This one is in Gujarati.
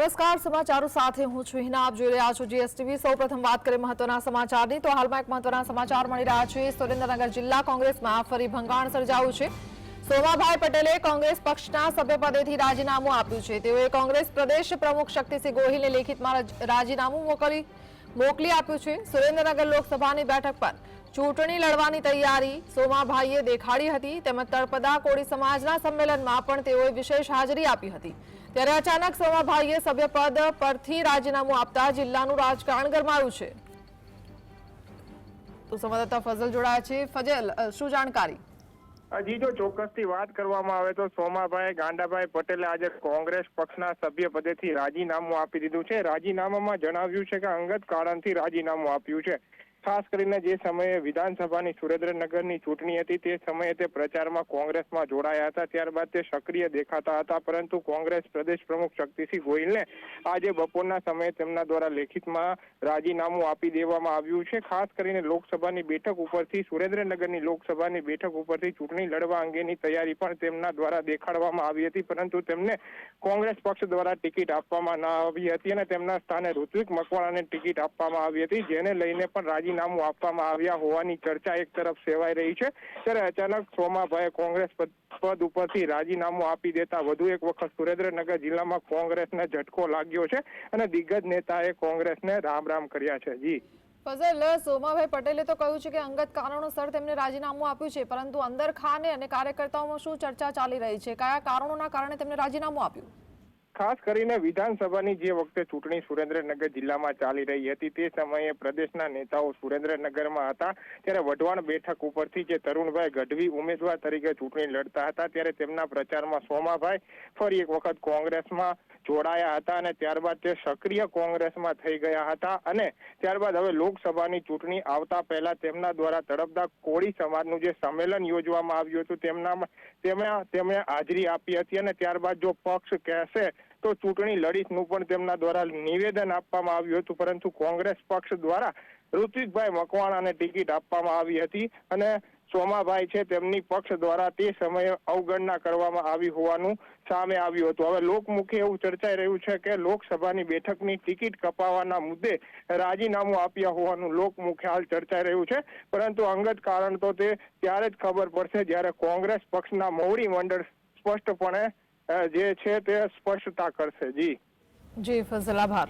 નમસ્કાર, સમાચારો સાથે હું છું હિના. આપ જોઈ રહ્યા છો જીએસટીવી સૌપ્રથમ વાત કરીએ મહત્વના સમાચારની, તો હાલમાં એક મહત્વના સમાચાર મળી રહ્યા છે. સુરેન્દ્રનગર જિલ્લા કોંગ્રેસમાં ફરી ભંગાણ સર્જાયું છે. સોમાભાઈ પટેલે કોંગ્રેસ પક્ષના સભ્યપદેથી રાજીનામું આપ્યું છે. તેઓએ કોંગ્રેસ પ્રદેશ પ્રમુખ શક્તિસિંહ ગોહિલને લેખિતમાં રાજીનામું મોકલી મોકલી આપ્યું છે. સુરેન્દ્રનગર લોકસભાની બેઠક પર ચૂંટણી લડવાની તૈયારી સોમાભાઈએ દેખાડી હતી. તેમજ તળપદા કોળી સમાજના સંમેલનમાં પણ તેઓએ વિશેષ હાજરી આપી હતી. ત્યારે અચાનક સોમાભાઈએ સભ્યપદ પરથી રાજીનામું આપતા જિલ્લાનું રાજકારણ ગરમાયું છે. તો સંવાદદાતા ફઝલ જોડાયા છે. ફજલ શું જાણકારી? હજી જો ચોક્કસથી વાત કરવામાં આવે તો સોમાભાઈ, ગાંડાભાઈ પટેલે આજે કોંગ્રેસ પક્ષના સભ્ય પદેથી રાજીનામું આપી દીધું છે. રાજીનામામાં જણાવ્યું છે કે અંગત કારણથી રાજીનામું આપ્યું છે. ખાસ કરીને જે સમયે વિધાનસભાની સુરેન્દ્રનગરની ચૂંટણી હતી, તે સમયે તે પ્રચારમાં કોંગ્રેસમાં જોડાયા હતા. ત્યારબાદ તે સક્રિય દેખાતા હતા, પરંતુ કોંગ્રેસ પ્રદેશ પ્રમુખ શક્તિસિંહ ગોહિલને આજે બપોરના સમયે તેમના દ્વારા લેખિતમાં રાજીનામું આપી દેવામાં આવ્યું છે. ખાસ કરીને લોકસભાની બેઠક ઉપરથી, સુરેન્દ્રનગરની લોકસભાની બેઠક ઉપરથી ચૂંટણી લડવા અંગેની તૈયારી પણ તેમના દ્વારા દેખાડવામાં આવી હતી, પરંતુ તેમને કોંગ્રેસ પક્ષ દ્વારા ટિકિટ આપવામાં ન આવી હતી અને તેમના સ્થાને ઋત્વિક મકવાણાને ટિકિટ આપવામાં આવી હતી, જેને લઈને પણ રાજીનામું આપવામાં આવ્યા હોવાની ચર્ચા એક તરફ સેવાઈ રહી છે. ત્યારે અચાનક સોમાભાઈએ કોંગ્રેસ પદ ઉપરથી રાજીનામું આપી દેતા વધુ એક વખત સુરેન્દ્રનગર જિલ્લામાં કોંગ્રેસને ઝટકો લાગ્યો છે અને દિગ્ગજ નેતાએ કોંગ્રેસને રામ રામ કર્યા છે. જી. ફઝલ, સોમાભાઈ પટેલે તો કહ્યું છે કે અંગત કારણોસર તેમને રાજીનામું આપ્યું છે, પરંતુ અંદર ખાને અને કાર્યકર્તાઓમાં શું ચર્ચા ચાલી રહી છે? કયા કારણોના કારણે તેમને રાજીનામું આપ્યું? ખાસ કરીને વિધાનસભાની જે વખતે ચૂંટણી સુરેન્દ્રનગર જિલ્લામાં ચાલી રહી હતી તે સમયે પ્રદેશના નેતાઓ સુરેન્દ્રનગરમાં હતા. ત્યારે વઢવાણ બેઠક ઉપરથી જે તરુણભાઈ ગઢવી ઉમેદવાર તરીકે ચૂંટણી લડતા હતા, ત્યારે તેમના પ્રચારમાં સોમાભાઈ ફરી એક વખત કોંગ્રેસમાં જોડાયા હતા અને ત્યારબાદ તે સક્રિય કોંગ્રેસમાં થઈ ગયા હતા અને ત્યારબાદ હવે લોકસભાની ચૂંટણી આવતા પહેલા તેમના દ્વારા તડપદા કોળી સમાજનું જે સંમેલન યોજવામાં આવ્યું હતું તેમના તેમણે તેમણે હાજરી આપી હતી અને ત્યારબાદ જો પક્ષ કહેશે તો ચૂંટણી લડીશનું પણ તેમના દ્વારા નિવેદન આપવામાં આવ્યું હતું, પરંતુ કોંગ્રેસ પક્ષ દ્વારા ઋત્વિકભાઈ મકવાણાને ટિકિટ આપવામાં આવી હતી અને સોમાભાઈ છે તેમની પક્ષ દ્વારા તે સમયે અવગણના કરવામાં આવી હોવાનું સામે આવ્યું હતું. હવે લોકમુખે એવું ચર્ચાઈ રહ્યું છે કે લોકસભાની બેઠકની ટિકિટ કપાવવાના મુદ્દે રાજીનામું આપ્યા હોવાનું લોકમુખે હાલ ચર્ચાઈ રહ્યું છે, પરંતુ અંગત કારણ તો તે ત્યારે જ ખબર પડશે જ્યારે કોંગ્રેસ પક્ષના મોવડી મંડળ સ્પષ્ટપણે જે છે તે સ્પષ્ટતા કરશે જી. જી ફઝલ આભાર.